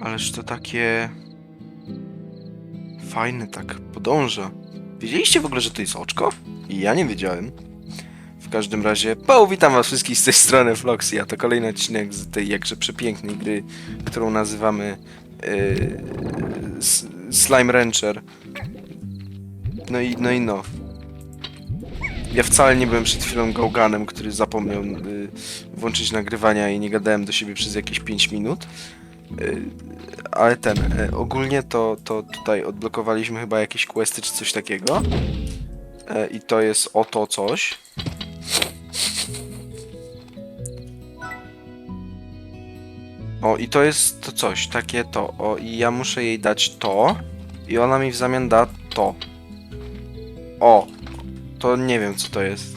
Ależ to takie... Fajne tak podąża. Wiedzieliście w ogóle, że to jest oczko? I ja nie wiedziałem. W każdym razie, po, witam was wszystkich z tej strony Floxy, a to kolejny odcinek z tej jakże przepięknej gry, którą nazywamy yy, Slime Rancher. No i no. I no. Ja wcale nie byłem przed chwilą gałganem, który zapomniał yy, włączyć nagrywania i nie gadałem do siebie przez jakieś 5 minut. Yy, ale ten, yy, ogólnie to, to tutaj odblokowaliśmy chyba jakieś questy czy coś takiego. Yy, I to jest oto coś. O, i to jest to coś, takie to. O, i ja muszę jej dać to. I ona mi w zamian da to. O, to nie wiem co to jest.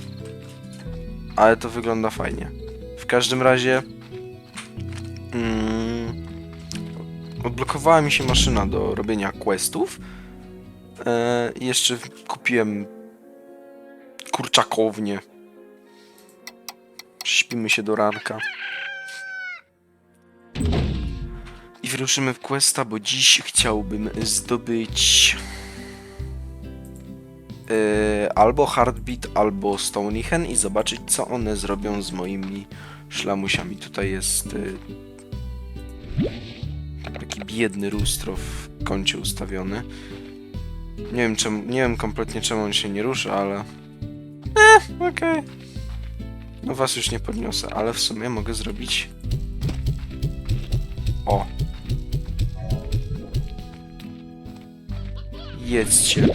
Ale to wygląda fajnie. W każdym razie. Mm, odblokowała mi się maszyna do robienia questów. E, jeszcze kupiłem kurczakownię. Śpimy się do ranka. I wyruszymy w questa, bo dziś chciałbym zdobyć e, albo Heartbeat, albo Stonyhen i zobaczyć, co one zrobią z moimi szlamusiami. Tutaj jest e, taki biedny lustro w kącie ustawiony. Nie wiem, czemu, nie wiem kompletnie czemu on się nie rusza, ale... Eh, okej. No was już nie podniosę, ale w sumie mogę zrobić... O. Jedzcie.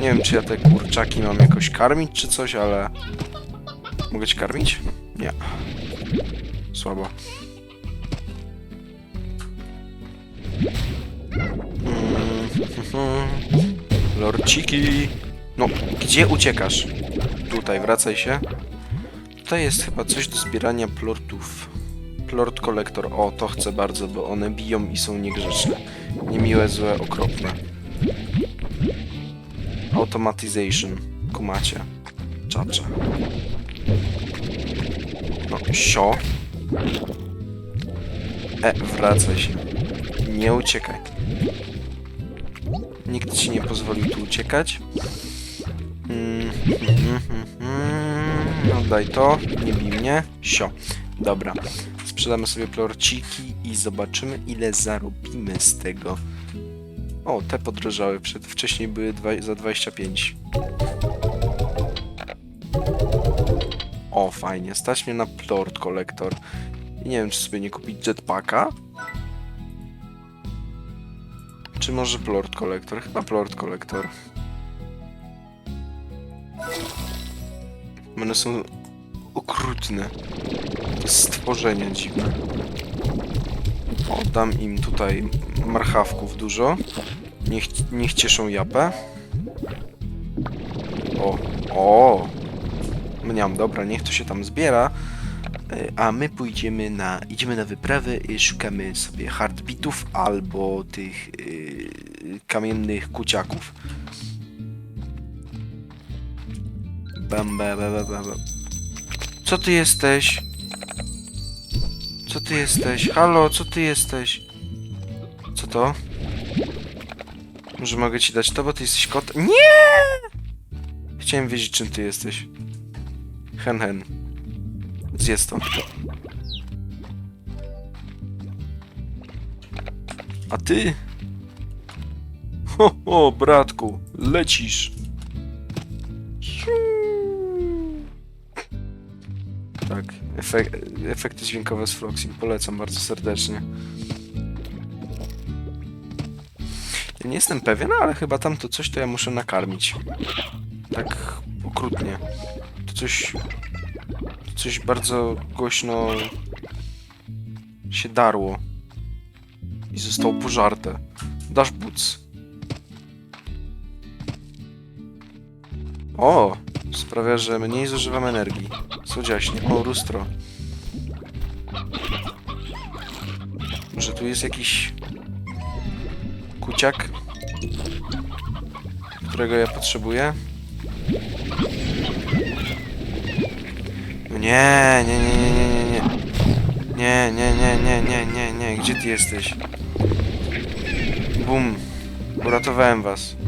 Nie wiem, czy ja te kurczaki mam jakoś karmić, czy coś, ale... Mogę ci karmić? Nie. Słabo. Lorciki. No, gdzie uciekasz? Tutaj, wracaj się. Tutaj jest chyba coś do zbierania plortów. Plort kolektor. O, to chcę bardzo, bo one biją i są niegrzeczne. Niemiłe, złe, okropne. Automatization. Kumacie. Czacza. No, sio. E, wracaj się. Nie uciekaj. Nikt ci nie pozwolił tu uciekać. Mm, mm, mm, mm. Oddaj to, nie bij mnie. Sio. Dobra. Sprzedamy sobie plorciki i zobaczymy ile zarobimy z tego. O, te podrożały. Przed, wcześniej były dwa, za 25. O, fajnie. Stać mnie na plort kolektor. Nie wiem, czy sobie nie kupić jetpacka. Czy może plort kolektor? Chyba plort kolektor. One są okrutne. Stworzenie dziwne. O, dam im tutaj marchawków dużo. Niech, niech cieszą japę. O, o! Mniam, dobra, niech to się tam zbiera. E, A my pójdziemy na, idziemy na wyprawę i szukamy sobie heartbeatów albo tych yy, kamiennych kuciaków. Bam, bam, bam, bam, bam. Co ty jesteś? Co ty jesteś? Halo, co ty jesteś? Co to? Może mogę ci dać to, bo ty jesteś kot? Nie! Chciałem wiedzieć, czym ty jesteś. Hen hen. Zjedz to. A ty? Ho, ho, bratku, lecisz. Tak, efek efekty dźwiękowe z Floxim polecam bardzo serdecznie. Ja nie jestem pewien, ale chyba tam to coś to ja muszę nakarmić. Tak okrutnie. To coś coś bardzo głośno się darło i zostało pożarte. Dash Boots. O! Sprawia, że mniej zużywam energii. Słodziaśnie. O, lustro. Może tu jest jakiś kuciak, którego ja potrzebuję? No nie, nie, nie, nie, nie, nie, nie. Nie, nie, nie, nie, nie, nie, nie. Gdzie ty jesteś? Bum. Uratowałem was.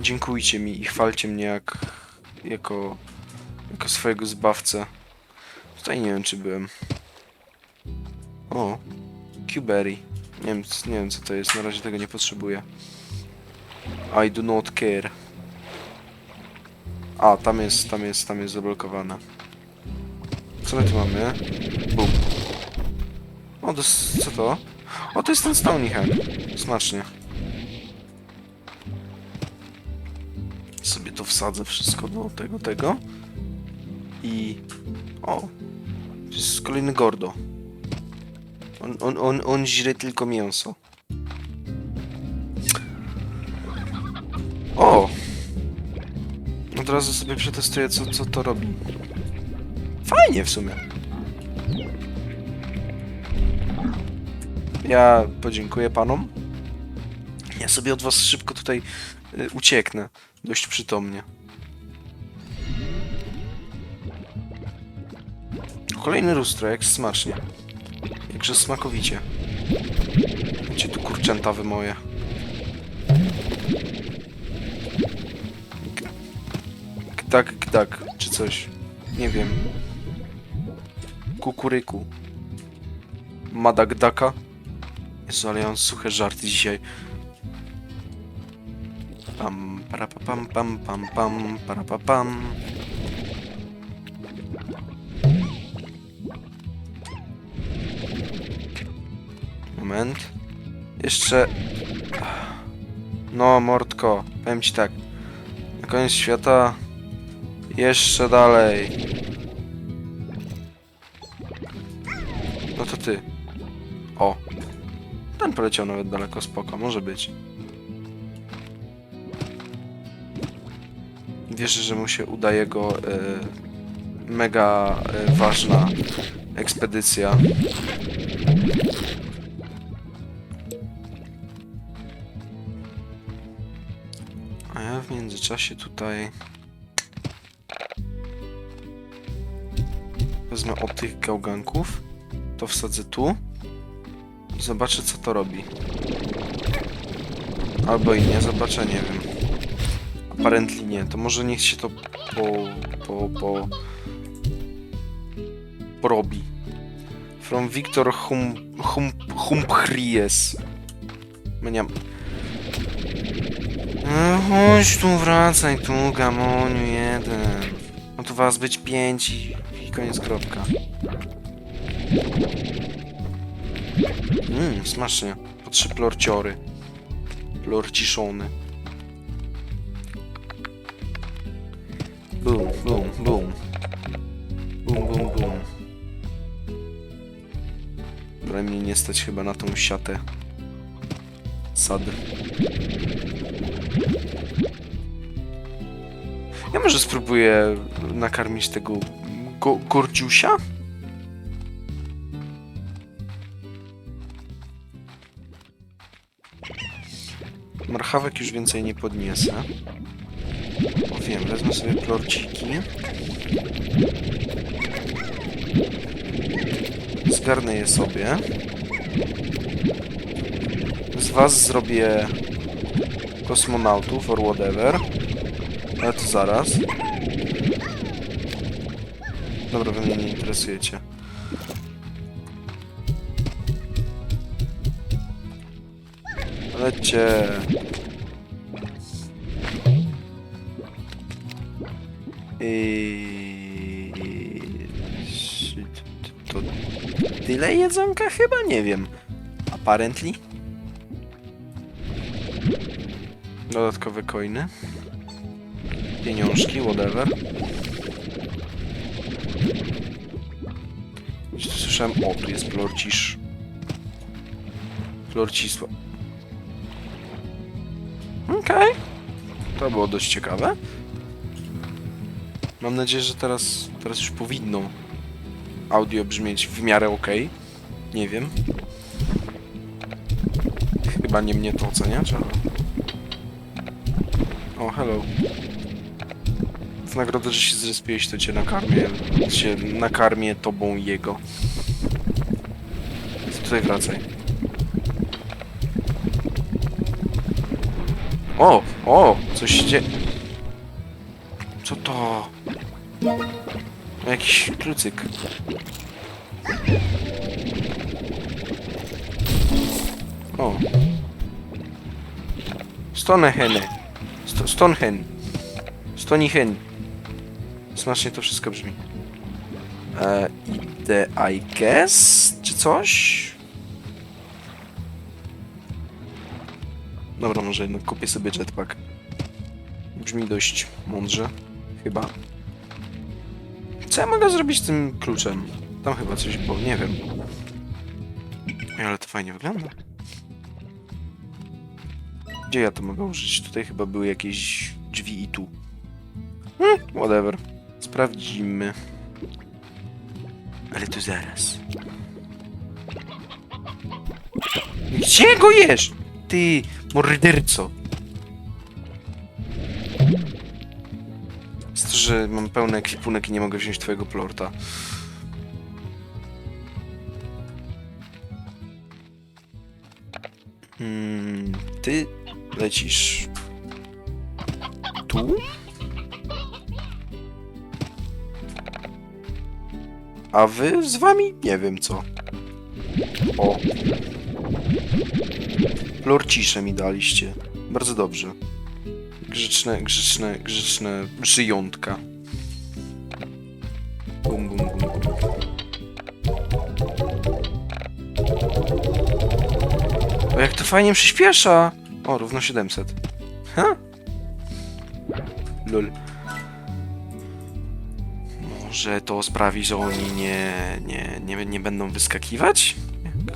Dziękujcie mi i chwalcie mnie jak... jako... jako swojego zbawcę. Tutaj nie wiem, czy byłem. O. Cuberry. Nie wiem, nie wiem, co to jest. Na razie tego nie potrzebuję. I do not care. A, tam jest, tam jest, tam jest zablokowane. Co my tu mamy? Bum. O, to co to? O, to jest ten Stonyhen. Smacznie. Sobie to wsadzę wszystko do tego, tego. I... O! Jest kolejny Gordo. On, on, on, on źre tylko mięso. O! Od razu sobie przetestuję, co, co to robi. Fajnie w sumie. Ja podziękuję panom. Ja sobie od was szybko tutaj y, ucieknę. Dość przytomnie. Kolejny lustro, jak smacznie. Jakże smakowicie. Gdzie tu kurczęta wy moje? Gdak, gdak, czy coś. Nie wiem. Kukuryku. Madagdaka. Jezu, ale ja mam suche żarty dzisiaj. Pam, para pa, pam, pam, pam, pam, para. Moment. Jeszcze... No, Mordko, powiem ci tak. Na koniec świata... Jeszcze dalej. No to ty. O. Ten poleciał nawet daleko, spoko, może być. Wierzę, że mu się uda jego e, mega e, ważna ekspedycja. A ja w międzyczasie tutaj wezmę od tych gałganków, to wsadzę tu i zobaczę co to robi. Albo i nie, zobaczę, nie wiem. Apparently nie, to może niech się to po... po... po... porobi. From Victor Hum... Hum... Humphreyes. Meniam. No chodź tu, wracaj tu, gamoniu jeden. No tu was być pięć i, i koniec kropka. Mmm, smacznie. Po trzy plorciory. Plorciszony. Boom, boom, boom. Boom, boom, mnie nie stać chyba na tą siatę. Sad. Ja może spróbuję nakarmić tego go gordziusia? Marchawek już więcej nie podniesę. Wiem, wezmę sobie plorciki. Zgarnę je sobie. Z was zrobię kosmonautów or whatever. Ale to zaraz. Dobra, wy mnie nie interesujecie. Lećcie. I... To tyle jedzonka chyba? Nie wiem. Apparently. Dodatkowe coiny. Pieniążki, whatever. Słyszałem, o tu jest plorcisz. Plorcisła. Okej. To było dość ciekawe. Mam nadzieję, że teraz, teraz już powinno audio brzmieć w miarę ok. Nie wiem. Chyba nie mnie to oceniać, ale... O, hello. W nagrodę, że się zrespiłeś, to cię nakarmię. Cię nakarmię tobą jego. tutaj wracaj. O, o, coś się dzieje. Co to? Jakiś klucyk. O. Stonehenge. Sto, Stonehen. Stonihen. Smacznie to wszystko brzmi. E, idę, I guess? Czy coś? Dobra, może jednak kupię sobie jetpack. Brzmi dość mądrze. Chyba. Co ja mogę zrobić z tym kluczem? Tam chyba coś było, nie wiem. Ale to fajnie wygląda. Gdzie ja to mogę użyć? Tutaj chyba były jakieś drzwi i tu. Hmm, whatever. Sprawdzimy. Ale to zaraz. Gdzie go jesz? Ty, morderco. Że mam pełny ekwipunek i nie mogę wziąć twojego plorta. Hmm, ty lecisz tu? A wy z wami? Nie wiem co. O. Lorcisze mi daliście. Bardzo dobrze. Grzeczne, grzeczne, grzeczne żyjątka. Bum, bum, bum. O, jak to fajnie przyspiesza! O, równo 700. Ha? Lol. Może to sprawi, że oni nie, nie, nie, nie będą wyskakiwać?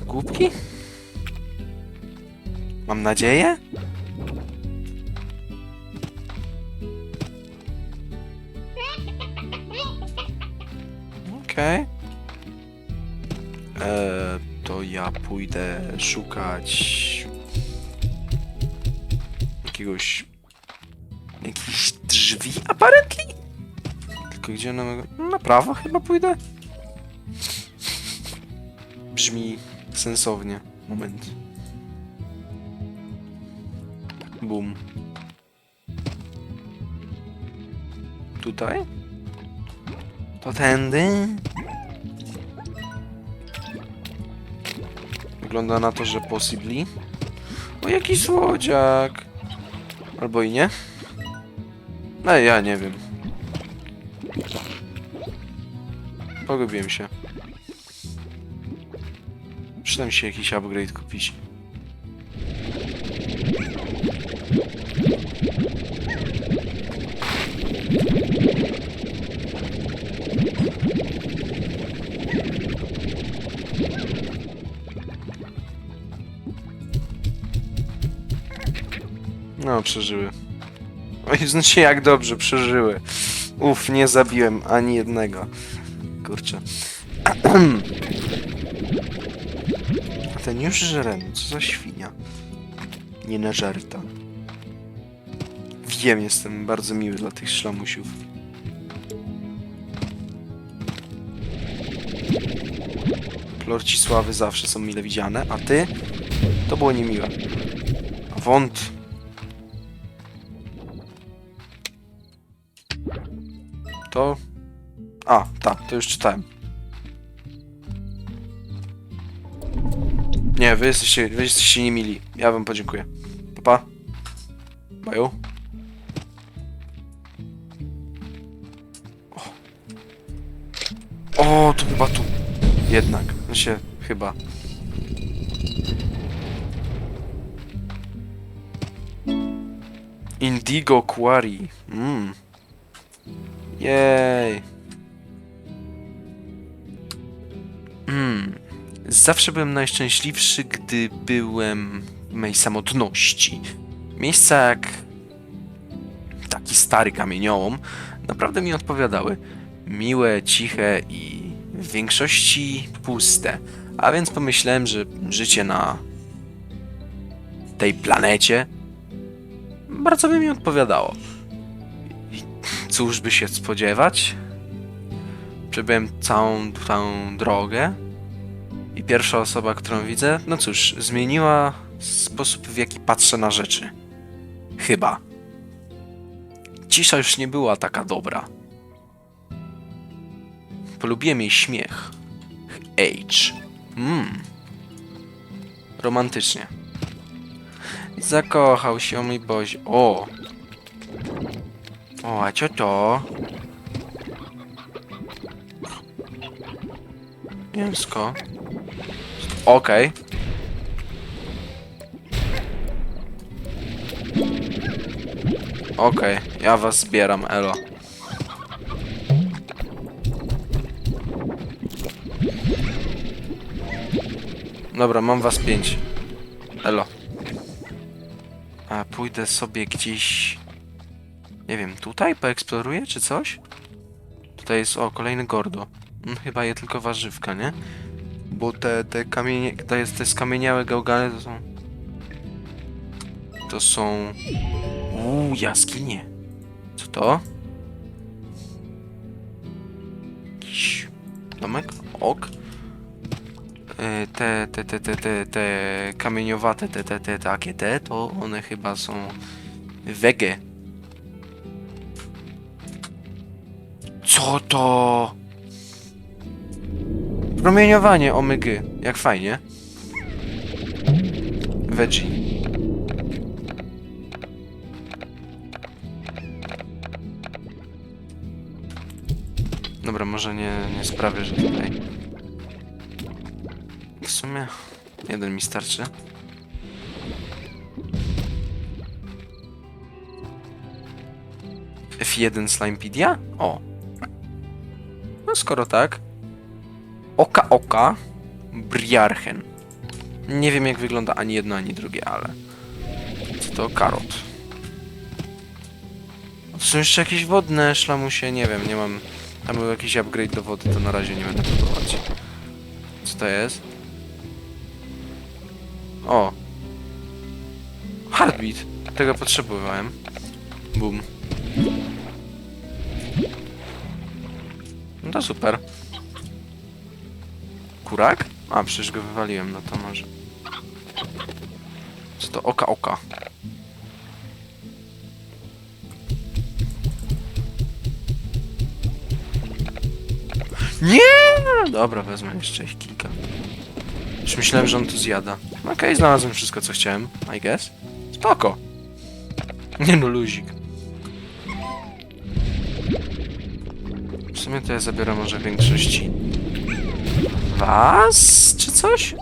Głupki? Mam nadzieję? Okej. Eee, to ja pójdę szukać jakiegoś jakichś drzwi apparently? Tylko gdzie na na prawo chyba pójdę? Brzmi sensownie. Moment. Bum. Tutaj? To tędy? Wygląda na to, że possibly. O, jaki słodziak! Albo i nie. No, ja nie wiem. Pogubiłem się. Przyda mi się jakiś upgrade kupić. Przeżyły. Oj, znaczy jak dobrze przeżyły. Uff, nie zabiłem ani jednego. Kurczę. A ten już żremy, co za świnia. Nie nażarta. Wiem, jestem bardzo miły dla tych szlamusiów. Plorci sławy zawsze są mile widziane, a ty? To było niemiłe. Wąt... To... A, tak, to już czytałem. Nie, wy jesteście, wy jesteście niemili. Ja wam podziękuję. Pa, pa. Baju. O, to chyba tu. Jednak. No się, chyba. Indigo Quarry. Mmm. Jej. Hmm. Zawsze byłem najszczęśliwszy, gdy byłem w mej samotności. Miejsca jak taki stary kamieniołom naprawdę mi odpowiadały. Miłe, ciche i w większości puste. A więc pomyślałem, że życie na tej planecie bardzo by mi odpowiadało. Cóż by się spodziewać? Przebyłem całą tą drogę I pierwsza osoba, którą widzę, no cóż, zmieniła sposób, w jaki patrzę na rzeczy. Chyba. Cisza już nie była taka dobra. Polubiłem jej śmiech. Age. Mmm. Romantycznie. Zakochał się, mój Boże. O! O, a co to? Mięsko. Okej. Okej, ja was zbieram, elo. Dobra, mam was pięć. Elo. A pójdę sobie gdzieś... Nie wiem, tutaj poeksploruję, czy coś? Tutaj jest, o, kolejny gordo. Mm, Chyba je tylko warzywka, nie? Bo te, te kamienie, to jest te skamieniałe gałgany to są... To są... Uuu, jaskinie. Co to? Jakiś domek? Ok. Y, Te, te, te, te, te, te kamieniowate, te, te, te, takie te, to one chyba są wege. Co to? Promieniowanie omygy. Jak fajnie. Veggie. Dobra, może nie, nie sprawię, że tutaj... W sumie jeden mi starczy. F1 Slimepedia? O. Skoro tak. Oka oka. Briarchen. Nie wiem jak wygląda ani jedno, ani drugie, ale... Co to? Karot. To są jeszcze jakieś wodne szlamusie, nie wiem, nie mam... Tam był jakiś upgrade do wody, to na razie nie będę próbować. Co to jest? O! Heartbeat! Tego potrzebowałem. Boom. To super. Kurak? A, przecież go wywaliłem, no to może. Co to? Oka, oka. Nie! Dobra, wezmę jeszcze ich kilka. Już myślałem, że on to zjada. Okej, znalazłem wszystko, co chciałem, I guess. Spoko. Nie no, luzik. Sumie to ja zabiorę może większości was, czy coś?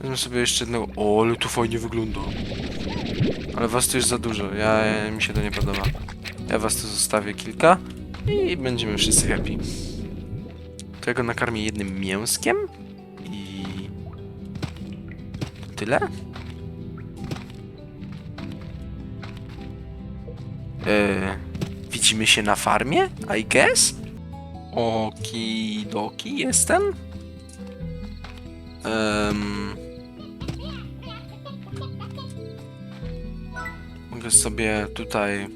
Wezmę sobie jeszcze jednego. O, ale to fajnie wygląda. Ale was tu jest za dużo, ja, mi się to nie podoba. Ja was tu zostawię kilka i będziemy wszyscy happy. To ja go nakarmię jednym mięskiem i... Tyle? Eee, widzimy się na farmie, I guess? Okidoki jestem? Em, mogę sobie tutaj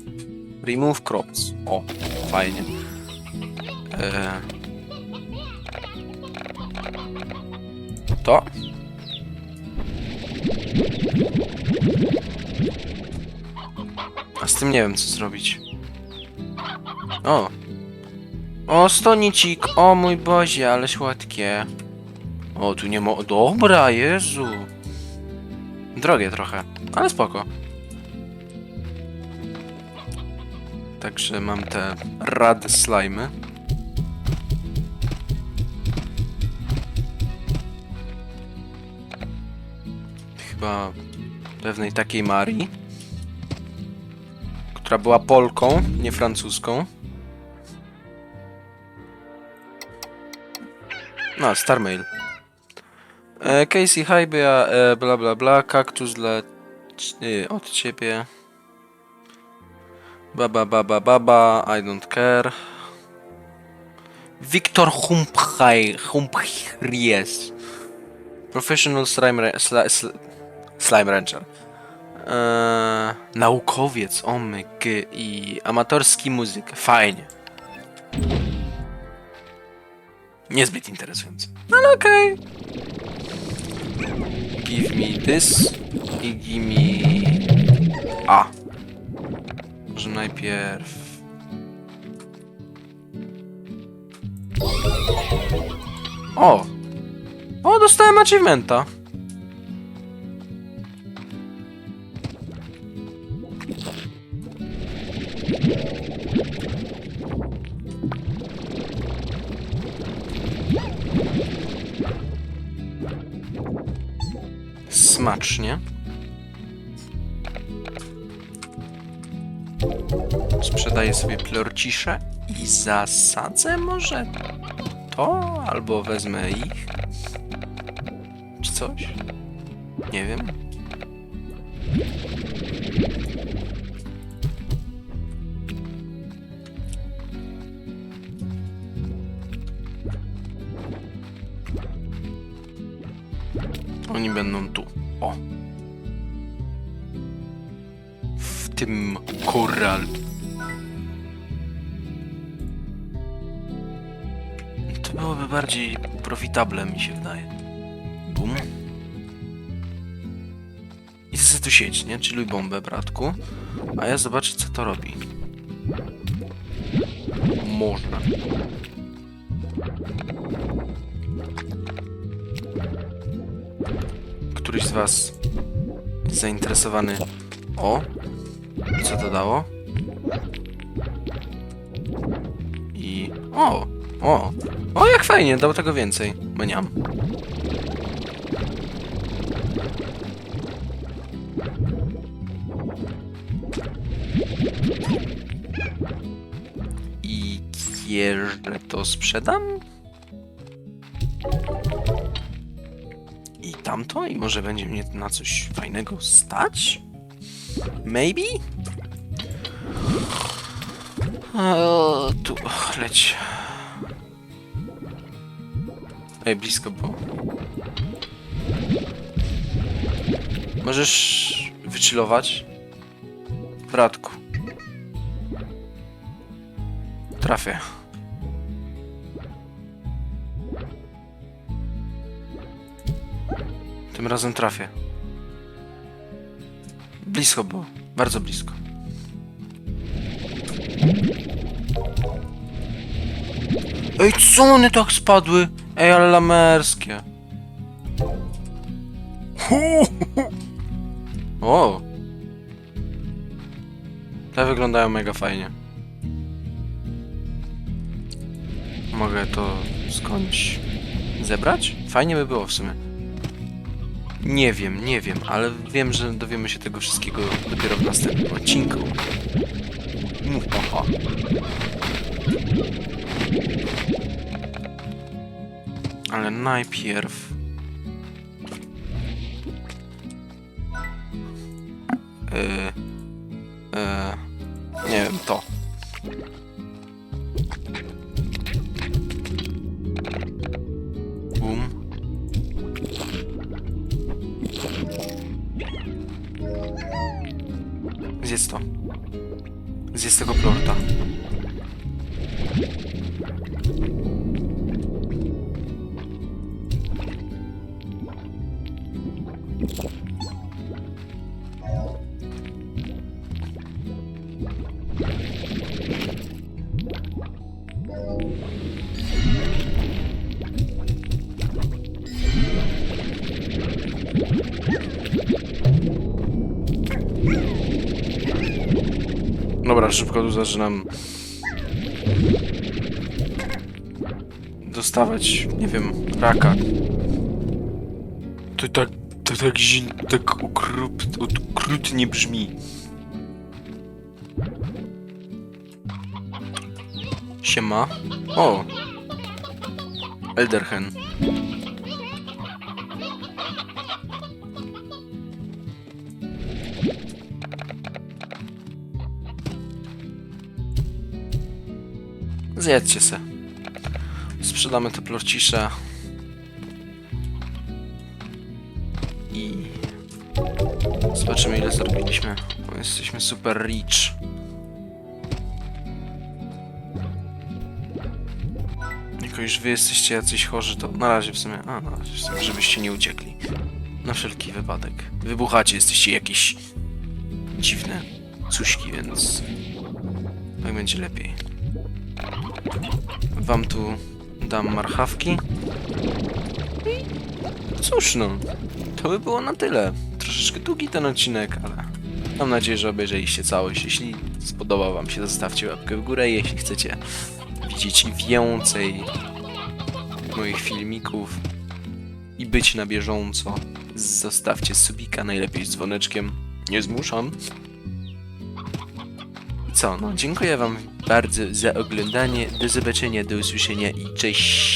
remove crops. O, fajnie. E, to. A z tym nie wiem co zrobić. O, o, stonicik! O mój Bozie, ale słodkie. O, tu nie ma... Dobra, Jezu! Drogie trochę, ale spoko. Także mam te rad slimy. Chyba pewnej takiej Marii, która była Polką, nie francuską. No, Starmail. E, Casey Hybia, e, bla bla bla, kaktus dla y, od ciebie. Baba baba baba, I don't care. Wiktor Humphaj, Humphries. Professional slime, sli, sl, slime rancher. E, naukowiec, omyg i amatorski muzyk. Fajnie. Niezbyt interesujące. Ale okej. Give me this i give me... A. Może najpierw... O! O, dostałem achievementa. Plorcisze i zasadzę może to, albo wezmę ich. Czy coś? Nie wiem. Oni będą tu. O. W tym koralu. Bardziej profitable, mi się wydaje. Bum. I chcę tu sieć, nie? Chilluj bombę, bratku. A ja zobaczę, co to robi. Może. Któryś z was zainteresowany... O! Co to dało? O! O! Jak fajnie, dał tego więcej. Mniam. I kiedy to sprzedam? I tamto? I może będzie mnie na coś fajnego stać? Maybe? O, tu, leć. Ej, blisko było. Możesz wychillować? Bratku. Trafię. Tym razem trafię. Blisko było. Bardzo blisko. Ej, co one tak spadły? Ej, ale lamerskie. O! Te wyglądają mega fajnie. Mogę to skądś zebrać? Fajnie by było w sumie. Nie wiem, nie wiem, ale wiem, że dowiemy się tego wszystkiego dopiero w następnym odcinku. Muhaha. Ale najpierw... Yy, yy, nie wiem, to. Dobra, szybko tu zaczynam dostawać, nie wiem, raka. To tak, to tak źle, tak okrup, okrutnie brzmi. Siema. O! Elderhen. Zjedzcie se. Sprzedamy te plorcisze. I... Zobaczymy ile zarobiliśmy. Bo jesteśmy super rich. Jako już wy jesteście jacyś chorzy, to na razie w sumie, a na razie, w sumie, żebyście nie uciekli. Na wszelki wypadek. Wybuchacie, jesteście jakieś dziwne cuśki, więc tak będzie lepiej. Wam tu dam marchawki. I cóż no, to by było na tyle. Troszeczkę długi ten odcinek, ale mam nadzieję, że obejrzeliście całość. Jeśli spodobał wam się, zostawcie łapkę w górę. Jeśli chcecie widzieć więcej moich filmików i być na bieżąco, zostawcie subika, najlepiej z dzwoneczkiem. Nie zmuszam. Co, no dziękuję wam bardzo za oglądanie. Do zobaczenia, do usłyszenia i cześć!